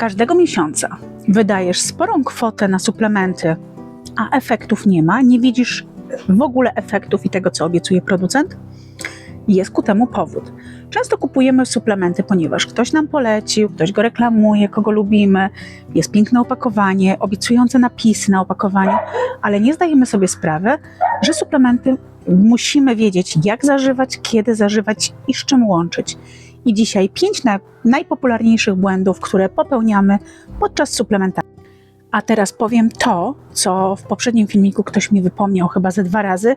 każdego miesiąca wydajesz sporą kwotę na suplementy, a efektów nie ma, nie widzisz w ogóle efektów i tego, co obiecuje producent, jest ku temu powód. Często kupujemy suplementy, ponieważ ktoś nam polecił, ktoś go reklamuje, kogo lubimy, jest piękne opakowanie, obiecujące napisy na opakowaniu, ale nie zdajemy sobie sprawy, że suplementy musimy wiedzieć, jak zażywać, kiedy zażywać i z czym łączyć. I dzisiaj pięć na, najpopularniejszych błędów, które popełniamy podczas suplementacji. A teraz powiem to, co w poprzednim filmiku ktoś mi wypomniał chyba ze dwa razy,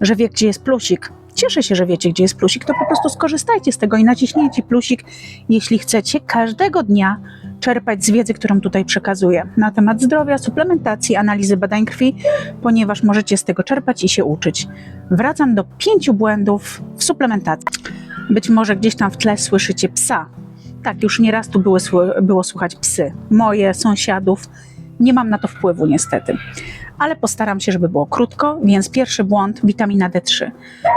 że wie, gdzie jest plusik. Cieszę się, że wiecie, gdzie jest plusik, to po prostu skorzystajcie z tego i naciśnijcie plusik, jeśli chcecie każdego dnia czerpać z wiedzy, którą tutaj przekazuję na temat zdrowia, suplementacji, analizy badań krwi, ponieważ możecie z tego czerpać i się uczyć. Wracam do pięciu błędów w suplementacji. Być może gdzieś tam w tle słyszycie psa. Tak, już nieraz tu sły- było słuchać psy. Moje, sąsiadów. Nie mam na to wpływu niestety. Ale postaram się, żeby było krótko, więc pierwszy błąd witamina D3.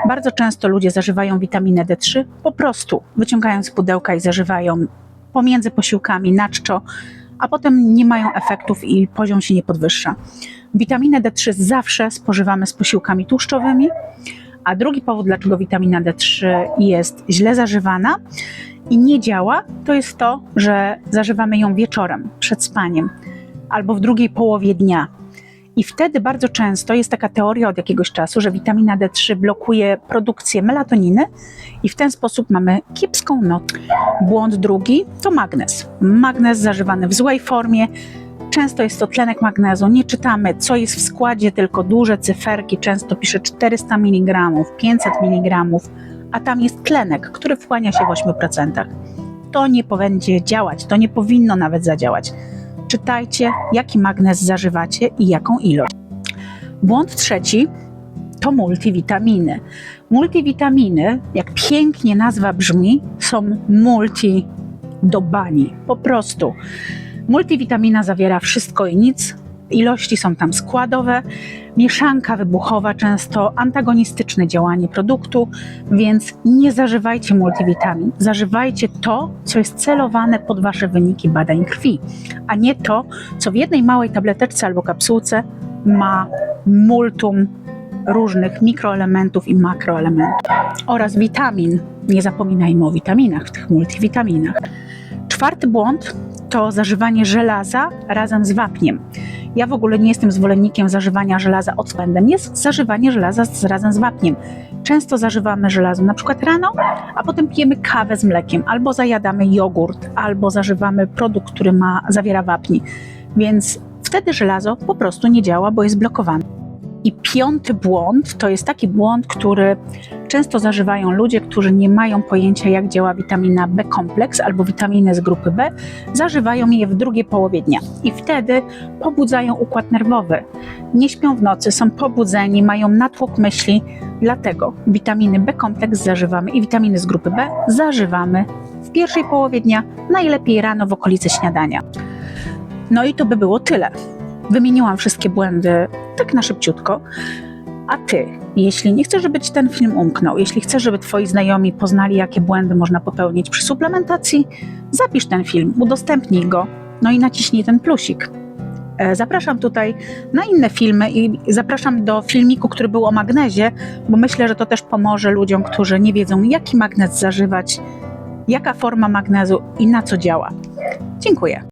Bardzo często ludzie zażywają witaminę D3 po prostu, wyciągając pudełka i zażywają pomiędzy posiłkami na czczo, a potem nie mają efektów i poziom się nie podwyższa. Witaminę D3 zawsze spożywamy z posiłkami tłuszczowymi, a drugi powód, dlaczego witamina D3 jest źle zażywana i nie działa, to jest to, że zażywamy ją wieczorem, przed spaniem albo w drugiej połowie dnia. I wtedy bardzo często jest taka teoria od jakiegoś czasu, że witamina D3 blokuje produkcję melatoniny i w ten sposób mamy kiepską noc. Błąd drugi to magnez. Magnez zażywany w złej formie. Często jest to tlenek magnezu. Nie czytamy, co jest w składzie, tylko duże cyferki. Często pisze 400 mg, 500 mg, a tam jest tlenek, który wchłania się w 8%. To nie będzie działać, to nie powinno nawet zadziałać. Czytajcie, jaki magnez zażywacie i jaką ilość. Błąd trzeci to multivitaminy. Multivitaminy, jak pięknie nazwa brzmi, są multi do bani. Po prostu. Multivitamina zawiera wszystko i nic. Ilości są tam składowe, mieszanka wybuchowa, często antagonistyczne działanie produktu, więc nie zażywajcie multivitamin. Zażywajcie to, co jest celowane pod Wasze wyniki badań krwi, a nie to, co w jednej małej tableteczce albo kapsułce ma multum różnych mikroelementów i makroelementów oraz witamin. Nie zapominajmy o witaminach, w tych multivitaminach. Czwarty błąd to zażywanie żelaza razem z wapniem. Ja w ogóle nie jestem zwolennikiem zażywania żelaza odpędem. Jest zażywanie żelaza z, razem z wapniem. Często zażywamy żelazo na przykład rano, a potem pijemy kawę z mlekiem, albo zajadamy jogurt, albo zażywamy produkt, który ma, zawiera wapni. Więc wtedy żelazo po prostu nie działa, bo jest blokowane. I piąty błąd to jest taki błąd, który często zażywają ludzie, którzy nie mają pojęcia, jak działa witamina B kompleks albo witaminy z grupy B, zażywają je w drugiej połowie dnia i wtedy pobudzają układ nerwowy. Nie śpią w nocy, są pobudzeni, mają natłok myśli, dlatego witaminy B kompleks zażywamy i witaminy z grupy B zażywamy w pierwszej połowie dnia, najlepiej rano w okolicy śniadania. No i to by było tyle. Wymieniłam wszystkie błędy tak na szybciutko. A ty, jeśli nie chcesz, żeby ci ten film umknął, jeśli chcesz, żeby twoi znajomi poznali, jakie błędy można popełnić przy suplementacji, zapisz ten film, udostępnij go, no i naciśnij ten plusik. E, Zapraszam tutaj na inne filmy i zapraszam do filmiku, który był o magnezie, bo myślę, że to też pomoże ludziom, którzy nie wiedzą, jaki magnez zażywać, jaka forma magnezu i na co działa. Dziękuję.